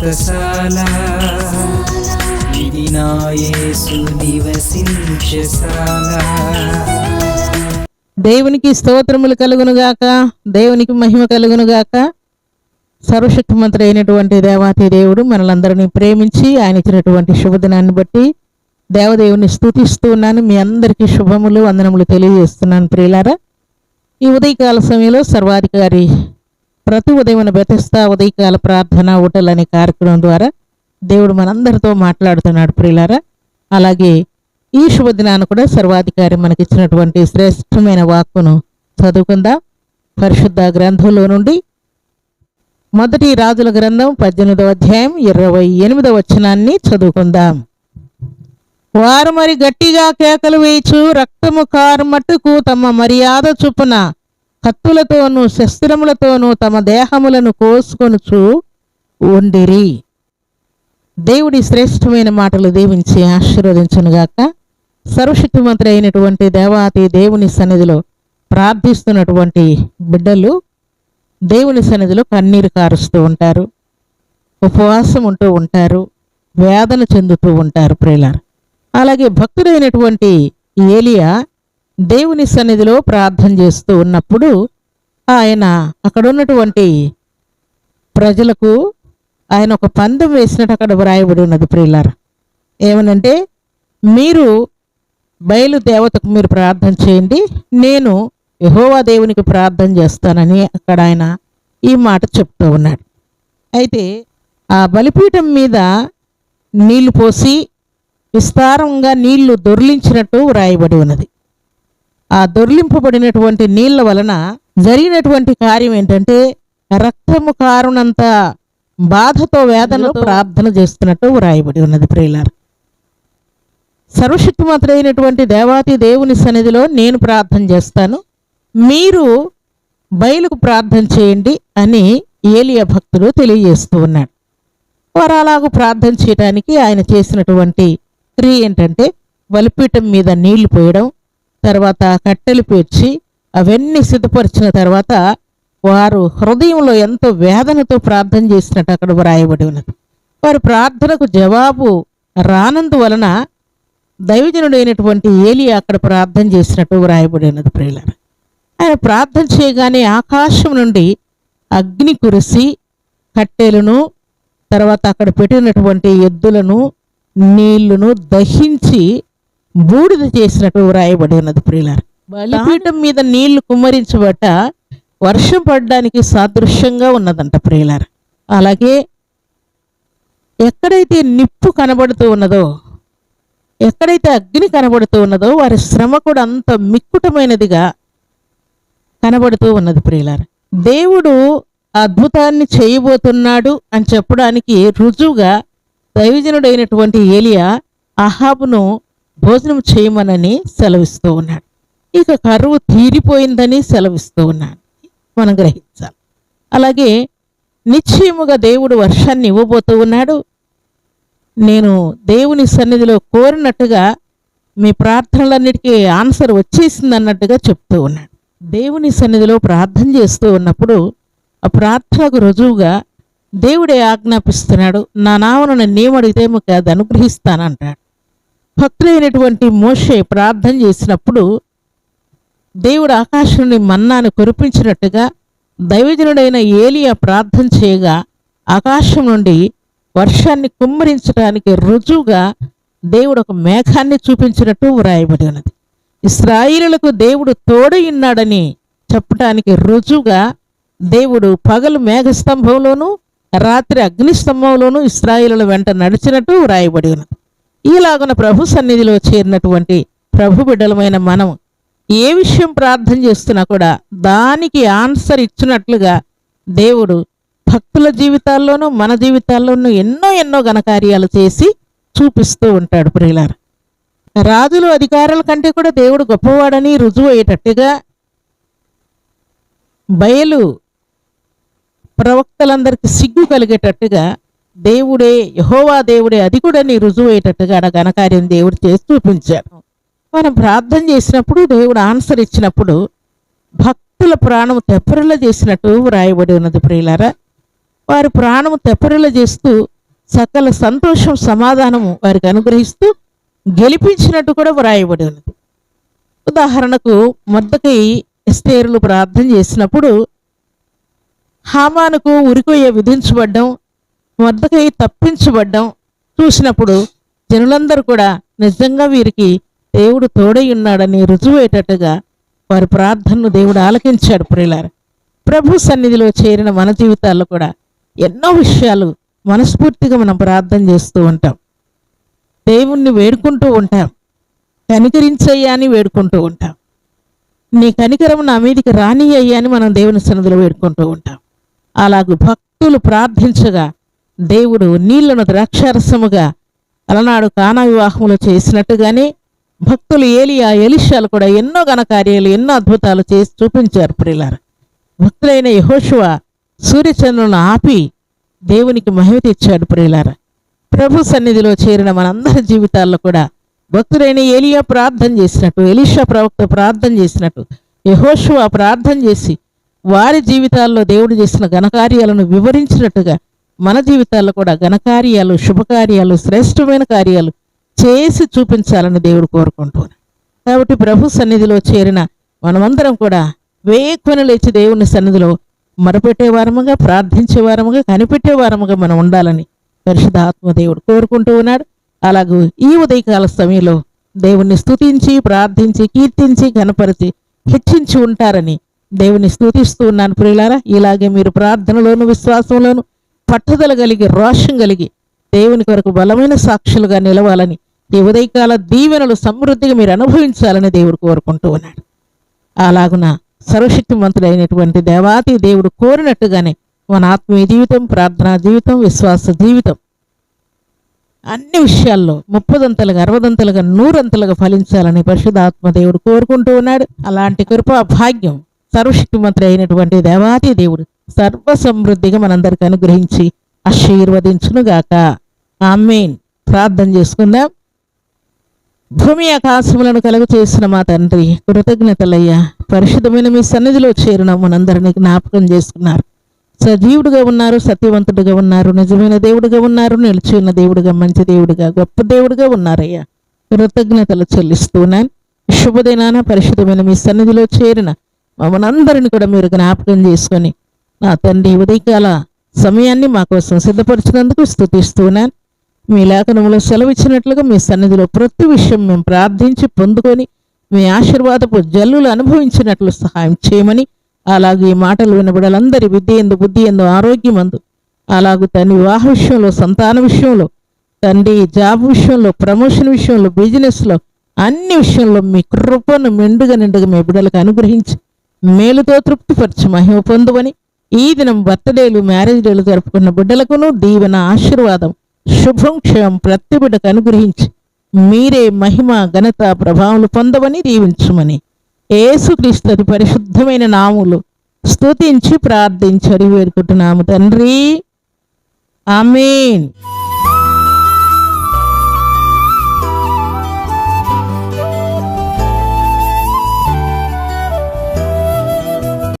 వ్రతశాల ఇది నా నివసించశాల దేవునికి స్తోత్రములు కలుగునుగాక దేవునికి మహిమ కలుగునుగాక సర్వశక్తిమంతుడు అయినటువంటి దేవాతి దేవుడు మనలందరినీ ప్రేమించి ఆయన ఇచ్చినటువంటి శుభదినాన్ని బట్టి దేవదేవుని స్థుతిస్తూ ఉన్నాను. మీ అందరికీ శుభములు వందనములు తెలియజేస్తున్నాను ప్రియులారా. ఈ ఉదయకాల సమయంలో సర్వాధికారి ప్రతి ఉదయం బెతస్తా ఉదయకాల ప్రార్థన హోటల్ అనే కార్యక్రమం ద్వారా దేవుడు మనందరితో మాట్లాడుతున్నాడు ప్రియులారా. అలాగే ఈ శుభదినాన్ని కూడా సర్వాధికారి మనకిచ్చినటువంటి శ్రేష్టమైన వాక్కును చదువుకుందాం. పరిశుద్ధ గ్రంథంలో నుండి మొదటి రాజుల గ్రంథం పద్దెనిమిదవ అధ్యాయం ఇరవై ఎనిమిదవ వచనాన్ని చదువుకుందాం. వారు మరి గట్టిగా కేకలు వేయచు రక్తము కారు మట్టుకు తమ మర్యాద చొప్పున కత్తులతోనూ శస్త్రములతోనూ తమ దేహములను కోసుకొనుచు ఉండిరి. దేవుడి శ్రేష్టమైన మాటలు దీవించి ఆశీర్వదించునుగాక సర్వశక్తిమంతుడు అయినటువంటి దేవాతి దేవుని సన్నిధిలో ప్రార్థిస్తున్నటువంటి బిడ్డలు దేవుని సన్నిధిలో కన్నీరు కారుస్తూ ఉంటారు. ఉపవాసం ఉంటూ ఉంటారు. వేదన చెందుతూ ఉంటారు ప్రేలారు అలాగే భక్తుడైనటువంటి ఏలియా దేవుని సన్నిధిలో ప్రార్థన చేస్తూ ఉన్నప్పుడు ఆయన అక్కడ ఉన్నటువంటి ప్రజలకు ఆయన ఒక పందెం వేసినట్టు అక్కడ వ్రాయబడి ఉన్నది ప్రియులార. ఏమనంటే మీరు బయలు దేవతకు మీరు ప్రార్థన చేయండి నేను యహోవా దేవునికి ప్రార్థన చేస్తానని అక్కడ ఆయన ఈ మాట చెప్తూ ఉన్నాడు. అయితే ఆ బలిపీఠం మీద నీళ్ళు పోసి విస్తారంగా నీళ్ళు దొర్లించినట్టు వ్రాయబడి ఉన్నది. ఆ దొర్లింపబడినటువంటి నీళ్ళ వలన జరిగినటువంటి కార్యం ఏంటంటే రక్తము కారునంత బాధతో వేదనతో ప్రార్థన చేస్తున్నట్టు వ్రాయబడి ఉన్నది ప్రియులారు. సర్వశక్తిమంతుడైనటువంటి దేవాతి దేవుని సన్నిధిలో నేను ప్రార్థన చేస్తాను. మీరు బయలుకు ప్రార్థన చేయండి అని ఏలియా భక్తుడు తెలియజేస్తూ ఉన్నాడు. వారు అలాగూ ప్రార్థన చేయడానికి ఆయన చేసినటువంటి క్రియ ఏంటంటే బలిపీఠం మీద నీళ్ళు పోయడం తర్వాత కట్టెలు పేర్చి అవన్నీ సిద్ధపరిచిన తర్వాత వారు హృదయంలో ఎంతో వేదనతో ప్రార్థన చేసినట్టు అక్కడ వ్రాయబడి ఉన్నది. వారి ప్రార్థనకు జవాబు రానందువలన దైవజనుడైనటువంటి ఏలి అక్కడ ప్రార్థన చేసినట్టు వ్రాయబడి ఉన్నది ప్రియులారా. ఆయన ప్రార్థన చేయగానే ఆకాశం నుండి అగ్ని కురిసి కట్టెలను తర్వాత అక్కడ పెట్టినటువంటి ఎద్దులను నీళ్ళను దహించి బూడిద చేసినట్టు వ్రాయబడి ఉన్నది ప్రియులారా. బలిపీఠం మీద నీళ్ళు కుమ్మరించబట్ట వర్షం పడడానికి సాదృశ్యంగా ఉన్నదంట ప్రియులారా. అలాగే ఎక్కడైతే నిప్పు కనబడుతూ ఉన్నదో ఎక్కడైతే అగ్ని కనబడుతూ ఉన్నదో వారి శ్రమ కూడా అంత మిక్కుటమైనదిగా కనబడుతూ ఉన్నది ప్రియులార. దేవుడు అద్భుతాన్ని చేయబోతున్నాడు అని చెప్పడానికి రుజువుగా దైవజనుడైనటువంటి ఏలియా అహాబును భోజనం చేయమనని సెలవిస్తూ ఉన్నాడు. ఇక కరువు తీరిపోయిందని సెలవిస్తూ ఉన్నాడు. మనం గ్రహించాలి. అలాగే నిశ్చయముగా దేవుడు వర్షాన్ని ఇవ్వబోతూ ఉన్నాడు. నేను దేవుని సన్నిధిలో కోరినట్టుగా మీ ప్రార్థనలన్నిటికీ ఆన్సర్ వచ్చేసింది అన్నట్టుగా చెప్తూ ఉన్నాడు. దేవుని సన్నిధిలో ప్రార్థన చేస్తూ ఉన్నప్పుడు ఆ ప్రార్థనకు రుజువుగా దేవుడే ఆజ్ఞాపిస్తున్నాడు నా నామను నేను అడిగితే మీకు అది అనుగ్రహిస్తానంటాడు. భక్తులైనటువంటి మోషే ప్రార్థన చేసినప్పుడు దేవుడు ఆకాశం మన్నాను కురిపించినట్టుగా దైవజనుడైన ఏలియా ప్రార్థన చేయగా ఆకాశం నుండి వర్షాన్ని కుమ్మరించడానికి రుజువుగా దేవుడు ఒక మేఘాన్ని చూపించినట్టు వ్రాయబడి ఉన్నది. ఇస్రాయిలకు దేవుడు తోడయున్నాడని చెప్పటానికి రుజువుగా దేవుడు పగలు మేఘస్తంభంలోనూ రాత్రి అగ్నిస్తంభంలోనూ ఇస్రాయిల వెంట నడిచినట్టు వ్రాయబడి ఉన్నది. ఈలాగున ప్రభు సన్నిధిలో చేరినటువంటి ప్రభు బిడ్డలమైన మనం ఏ విషయం ప్రార్థన చేస్తున్నా కూడా దానికి ఆన్సర్ ఇచ్చినట్లుగా దేవుడు భక్తుల జీవితాల్లోనూ మన జీవితాల్లోనూ ఎన్నో ఎన్నో ఘనకార్యాలు చేసి చూపిస్తూ ఉంటాడు ప్రియులారు. రాజులు అధికారుల కంటే కూడా దేవుడు గొప్పవాడని రుజువు అయ్యేటట్టుగా బయలు ప్రవక్తలందరికీ సిగ్గు కలిగేటట్టుగా దేవుడే యహోవా దేవుడే అధికుడని రుజువు అయ్యేటట్టుగా ఆడ ఘనకార్యం దేవుడు చేసి చూపించాడు. మనం ప్రార్థన చేసినప్పుడు దేవుడు ఆన్సర్ ఇచ్చినప్పుడు భక్తుల ప్రాణం తెప్పరిల్ల చేసినట్టు వ్రాయబడి ఉన్నది ప్రియులారా. వారి ప్రాణము తెప్పరిల చేస్తూ సకల సంతోషం సమాధానము వారికి అనుగ్రహిస్తూ గెలిపించినట్టు కూడా వ్రాయబడి ఉన్నది. ఉదాహరణకు మొద్దకై ఎస్తేరులు ప్రార్థన చేసినప్పుడు హామానుకు ఉరికొయ్య విధించబడ్డం వద్దకై తప్పించబడ్డం చూసినప్పుడు జనులందరూ కూడా నిజంగా వీరికి దేవుడు తోడై ఉన్నాడని రుజువేటట్టుగా వారి ప్రార్థనను దేవుడు ఆలకించాడు ప్రియులారా. ప్రభు సన్నిధిలో చేరిన మన జీవితాల్లో కూడా ఎన్నో విషయాలు మనస్ఫూర్తిగా మనం ప్రార్థన చేస్తూ ఉంటాం. దేవుణ్ణి వేడుకుంటూ ఉంటాం. కనికరించయ్యా అని వేడుకుంటూ ఉంటాం. నీ కనికరం నా మీదికి రానియ్యా అని మనం దేవుని సన్నిధిలో వేడుకుంటూ ఉంటాం. అలాగే భక్తులు ప్రార్థించగా దేవుడు నీళ్ళను ద్రాక్షారసముగా అలనాడు కానా వివాహములు చేసినట్టుగానే భక్తులు ఏలియా ఎలిషాలు కూడా ఎన్నో ఘనకార్యాలు ఎన్నో అద్భుతాలు చేసి చూపించారు ప్రియులార. భక్తులైన యహోశువ సూర్యచంద్రులను ఆపి దేవునికి మహిమ తెచ్చాడు ప్రియులార. ప్రభు సన్నిధిలో చేరిన మనందరి జీవితాల్లో కూడా భక్తులైన ఏలియా ప్రార్థన చేసినట్టు ఎలిషా ప్రవక్త ప్రార్థన చేసినట్టు యహోశువ ప్రార్థన చేసి వారి జీవితాల్లో దేవుడు చేసిన ఘనకార్యాలను వివరించినట్టుగా మన జీవితాల్లో కూడా ఘనకార్యాలు శుభకార్యాలు శ్రేష్టమైన కార్యాలు చేసి చూపించాలని దేవుడు కోరుకుంటున్నాడు. కాబట్టి ప్రభు సన్నిధిలో చేరిన మనమందరం కూడా వేకుని లేచి దేవుని సన్నిధిలో మరపెట్టే వారముగా ప్రార్థించే వారముగా కనిపెట్టే వారముగా మనం ఉండాలని పరిశుద్ధ దేవుడు కోరుకుంటూ ఉన్నాడు. అలాగే ఈ ఉదయకాల సమయంలో దేవుణ్ణి స్తుతించి ప్రార్థించి కీర్తించి ఘనపరిచి హెచ్చించి ఉంటారని దేవుని స్థుతిస్తూ ఉన్నాను ప్రియులారా. ఇలాగే మీరు ప్రార్థనలోను విశ్వాసంలోను పట్టుదల కలిగి రోషం కలిగి దేవుని కొరకు బలమైన సాక్షులుగా నిలవాలని ఈ ఉదయకాల దీవెనలు సమృద్ధిగా మీరు అనుభవించాలని దేవుడు కోరుకుంటూ ఉన్నాడు. అలాగున సర్వశక్తిమంతుడైనటువంటి దేవాతి దేవుడు కోరినట్టుగానే మన ఆత్మీయ జీవితం ప్రార్థనా జీవితం విశ్వాస జీవితం అన్ని విషయాల్లో ముప్పదంతలుగా అరవదంతలుగా నూరంతలుగా ఫలించాలని పరిశుధాత్మ దేవుడు కోరుకుంటూ ఉన్నాడు. అలాంటి కృపా భాగ్యం సర్వశక్తిమంతుడు అయినటువంటి దేవాతి దేవుడు సర్వ సమృద్ధిగా మనందరికి అనుగ్రహించి ఆశీర్వదించునుగాక. ఆమెన్. ప్రార్థన చేసుకుందాం. భూమి ఆకాశములను కలుగు చేసిన మా తండ్రి కృతజ్ఞతలయ్యా. పరిశుద్ధమైన మీ సన్నిధిలో చేరిన మనందరినీ జ్ఞాపకం చేసుకున్నారు. సజీవుడుగా ఉన్నారు సత్యవంతుడుగా ఉన్నారు నిజమైన దేవుడుగా ఉన్నారు నిలిచి ఉన్న దేవుడుగా మంచి దేవుడుగా గొప్ప దేవుడుగా ఉన్నారయ్యా. కృతజ్ఞతలు చెల్లిస్తున్నాను శుభదినాన పరిశుద్ధమైన మీ సన్నిధిలో చేరిన మమ్మల్ని కూడా మీరు జ్ఞాపకం చేసుకొని నా తండ్రి ఉదయకాల సమయాన్ని మా కోసం సిద్ధపరిచినందుకు స్థుతిస్తున్నాను మీ లేఖనంలో సెలవిచ్చినట్లుగా మీ సన్నిధిలో ప్రతి విషయం మేము ప్రార్థించి పొందుకొని మీ ఆశీర్వాదపు జల్లులు అనుభవించినట్లు సహాయం చేయమని అలాగే ఈ మాటలు వినబడలందరి విద్య ఎందు బుద్ధి ఎందు ఆరోగ్యమందు అలాగే తన వివాహ విషయంలో సంతాన విషయంలో తండ్రి జాబ్ విషయంలో ప్రమోషన్ విషయంలో బిజినెస్లో అన్ని విషయంలో మీ కృపను మెండుగా నిండుగా మీ బిడ్డలకు అనుగ్రహించి మేలుతో తృప్తిపరచి మహిమ పొందువని ఈ దినం బర్త్డేలు మ్యారేజ్ డేలు జరుపుకున్న బిడ్డలకును దీవెన ఆశీర్వాదం శుభం క్షయం ప్రతి బిడ్డకు అనుగ్రహించి మీరే మహిమ ఘనత ప్రభావాలు పొందవని దీవించుమని. ఏసుక్రీస్తు పరిశుద్ధమైన నాములు స్తుతించి ప్రార్థించి అడిగి వేడుకుంటున్నాము తండ్రి. ఆమెన్.